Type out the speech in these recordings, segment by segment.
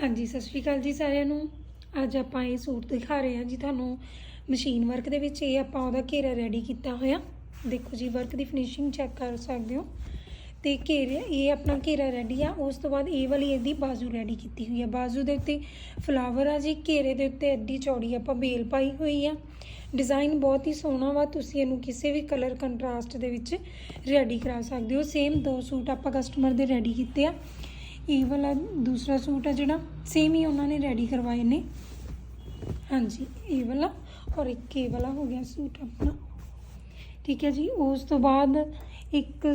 ਹਾਂਜੀ, ਸਤਿ ਸ਼੍ਰੀ ਅਕਾਲ ਜੀ ਸਾਰਿਆਂ ਨੂੰ। ਅੱਜ ਆਪਾਂ ਇਹ ਸੂਟ ਦਿਖਾ ਰਹੇ ਹਾਂ ਜੀ ਤੁਹਾਨੂੰ ਮਸ਼ੀਨ ਵਰਕ ਦੇ ਵਿੱਚ। ਇਹ ਆਪਾਂ ਉਹਦਾ ਘੇਰਾ ਰੈਡੀ ਕੀਤਾ ਹੋਇਆ। ਦੇਖੋ ਜੀ ਵਰਕ ਦੀ ਫਿਨਿਸ਼ਿੰਗ ਚੈੱਕ ਕਰ ਸਕਦੇ ਹੋ। ਤੇ ਘੇਰੇ, ਇਹ ਆਪਣਾ ਘੇਰਾ ਰੈਡੀ ਆ। ਉਸ ਤੋਂ ਬਾਅਦ ਇਹ ਵਾਲੀ ਇਹਦੀ ਬਾਜ਼ੂ ਰੈਡੀ ਕੀਤੀ ਹੋਈ ਆ। ਬਾਜ਼ੂ ਦੇ ਉੱਤੇ ਫਲਾਵਰ ਆ ਜੀ। ਘੇਰੇ ਦੇ ਉੱਤੇ ਐਡੀ ਚੌੜੀ ਆਪਾਂ ਬੇਲ ਪਾਈ ਹੋਈ ਆ। ਡਿਜ਼ਾਈਨ ਬਹੁਤ ਹੀ ਸੋਹਣਾ ਵਾ। ਤੁਸੀਂ ਇਹਨੂੰ ਕਿਸੇ ਵੀ ਕਲਰ ਕੰਟਰਾਸਟ ਦੇ ਵਿੱਚ ਰੈਡੀ ਕਰਾ ਸਕਦੇ ਹੋ। ਸੇਮ ਦੋ ਸੂਟ ਆਪਾਂ ਕਸਟਮਰ ਦੇ ਰੈਡੀ ਕੀਤੇ ਆ। ਇਹ ਵਾਲਾ ਦੂਸਰਾ ਸੂਟ ਆ ਜਿਹੜਾ ਸੇਮ ਹੀ ਉਹਨਾਂ ਨੇ ਰੈਡੀ ਕਰਵਾਏ ਨੇ। ਹਾਂਜੀ, ਇਹ ਵਾਲਾ ਔਰ ਇੱਕ ਇਹ ਵਾਲਾ ਹੋ ਗਿਆ ਸੂਟ ਆਪਣਾ। ਠੀਕ ਹੈ ਜੀ, ਉਸ ਤੋਂ ਬਾਅਦ ਇੱਕ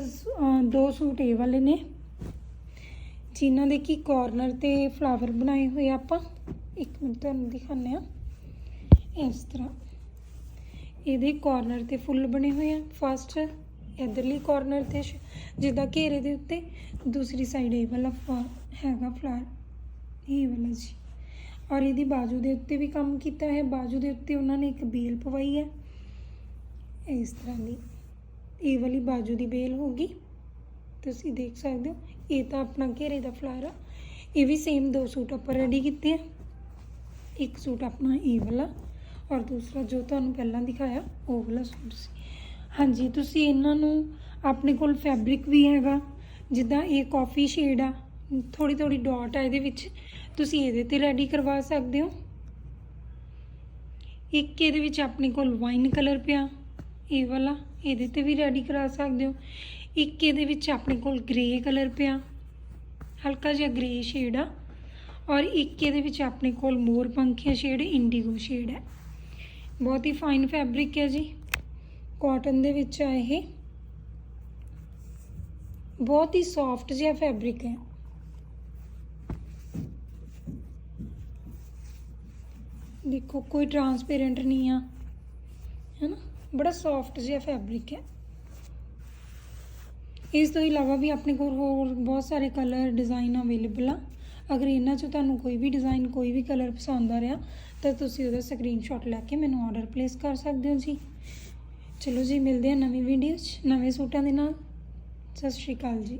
ਦੋ ਸੂਟ ਇਹ ਵਾਲੇ ਨੇ, ਜਿਨ੍ਹਾਂ ਦੇ ਕੀ ਕਾਰਨਰ ਤੇ ਫਲਾਵਰ ਬਣਾਏ ਹੋਏ ਆਪਾਂ। ਇੱਕ ਮਿੰਟ ਤੁਹਾਨੂੰ ਦਿਖਾਉਂਦੇ ਆ ਇਸ ਤਰ੍ਹਾਂ। ਇਹਦੇ ਕਾਰਨਰ ਤੇ ਫੁੱਲ ਬਣੇ ਹੋਏ ਆ ਫਸਟ ਇਧਰਲੀ ਕਾਰਨਰ ਤੇ ਸ਼- ਜਿੱਦਾਂ ਘੇਰੇ ਦੇ ਉੱਤੇ, ਦੂਸਰੀ ਸਾਈਡ ਇਹ ਵਾਲਾ ਫਲਾ- ਹੈਗਾ ਫਲਾਰ ਇਹ ਵਾਲਾ ਜੀ। ਔਰ ਇਹਦੀ ਬਾਜੂ ਦੇ ਉੱਤੇ ਵੀ ਕੰਮ ਕੀਤਾ ਹੈ ਬਾਜੂ ਦੇ ਉੱਤੇ ਉਹਨਾਂ ਨੇ ਇੱਕ ਬੇਲ ਪਵਾਈ ਹੈ। ਇਸ ਤਰ੍ਹਾਂ ਦੀ, ਇਹ ਵਾਲੀ ਬਾਜੂ ਦੀ ਬੇਲ ਹੋਗੀ ਤੁਸੀਂ ਦੇਖ ਸਕਦੇ ਹੋ, ਇਹ ਤਾਂ ਆਪਣਾ ਘੇਰੇ ਦਾ ਫਲਾਰ ਆ। ਇਹ ਵੀ ਸੇਮ ਦੋ ਸੂਟ ਆਪਾਂ ਰੈਡੀ ਕੀਤੇ ਆ। ਇੱਕ ਸੂਟ ਆਪਣਾ ਇਹ ਵਾਲਾ, ਔਰ ਦੂਸਰਾ ਜੋ ਤੁਹਾਨੂੰ ਪਹਿਲਾਂ ਦਿਖਾਇਆ, ਉਹ ਵਾਲਾ ਸੂਟ ਸੀ। ਹਾਂਜੀ, ਤੁਸੀਂ ਇਹਨਾਂ ਨੂੰ ਆਪਣੇ ਕੋਲ ਫੈਬਰਿਕ ਵੀ ਹੈਗਾ, ਜਿੱਦਾਂ ਇਹ ਕਾਫੀ ਸ਼ੇਡ ਆ ਥੋੜੀ ਥੋੜੀ ਡਾਟ ਆ ਇਹਦੇ ਵਿੱਚ, ਤੁਸੀਂ ਇਹਦੇ ਤੇ ਰੈਡੀ ਕਰਵਾ ਸਕਦੇ ਹੋ। ਇੱਕ ਇਹਦੇ ਵਿੱਚ ਆਪਣੇ ਕੋਲ ਵਾਈਨ ਕਲਰ ਪਿਆ, ਇਹ ਵਾਲਾ, ਇਹਦੇ ਤੇ ਵੀ ਰੈਡੀ ਕਰਾ ਸਕਦੇ ਹੋ। ਇੱਕ ਇਹਦੇ ਵਿੱਚ ਆਪਣੇ ਕੋਲ ਗ੍ਰੇ ਕਲਰ ਪਿਆ, ਹਲਕਾ ਜਿਹਾ ਗ੍ਰੇ ਸ਼ੇਡ ਆ, ਔਰ ਇੱਕ ਇਹਦੇ ਵਿੱਚ ਆਪਣੇ ਕੋਲ ਮੋਰ ਪੰਖੀਆ ਸ਼ੇਡ ਇੰਡੀਗੋ ਸ਼ੇਡ ਹੈ ਬਹੁਤ ਹੀ ਫਾਈਨ ਫੈਬਰਿਕ ਹੈ ਜੀ। ਕਾਟਨ ਦੇ ਵਿੱਚ ਆ ਇਹ। ਬਹੁਤ ਹੀ ਸੌਫਟ ਜਿਹਾ ਫੈਬਰਿਕ ਹੈ। ਦੇਖੋ, ਕੋਈ ਟਰਾਂਸਪੇਰੈਂਟ ਨਹੀਂ ਆ। ਹੈ ਨਾ ਬੜਾ ਸੌਫਟ ਜਿਹਾ ਫੈਬਰਿਕ ਹੈ। ਇਸ ਤੋਂ ਇਲਾਵਾ ਵੀ ਆਪਣੇ ਕੋਲ ਹੋਰ ਬਹੁਤ ਸਾਰੇ ਕਲਰ ਡਿਜ਼ਾਈਨ ਅਵੇਲੇਬਲ ਆ। ਅਗਰ ਇਹਨਾਂ 'ਚੋਂ ਤੁਹਾਨੂੰ ਕੋਈ ਵੀ ਡਿਜ਼ਾਈਨ ਕੋਈ ਵੀ ਕਲਰ ਪਸੰਦ ਆ ਰਿਹਾ, ਤਾਂ ਤੁਸੀਂ ਉਹਦਾ ਸਕਰੀਨਸ਼ਾਟ ਲੈ ਕੇ ਮੈਨੂੰ ਆਰਡਰ ਪਲੇਸ ਕਰ ਸਕਦੇ ਹੋ ਜੀ। ਚਲੋ ਜੀ, ਮਿਲਦੇ ਆ ਨਵੀਂ ਵੀਡੀਓ 'ਚ, ਨਵੇਂ ਸੂਟਾਂ ਦੇ ਨਾਲ। ਸਤਿ ਸ਼੍ਰੀ ਅਕਾਲ ਜੀ।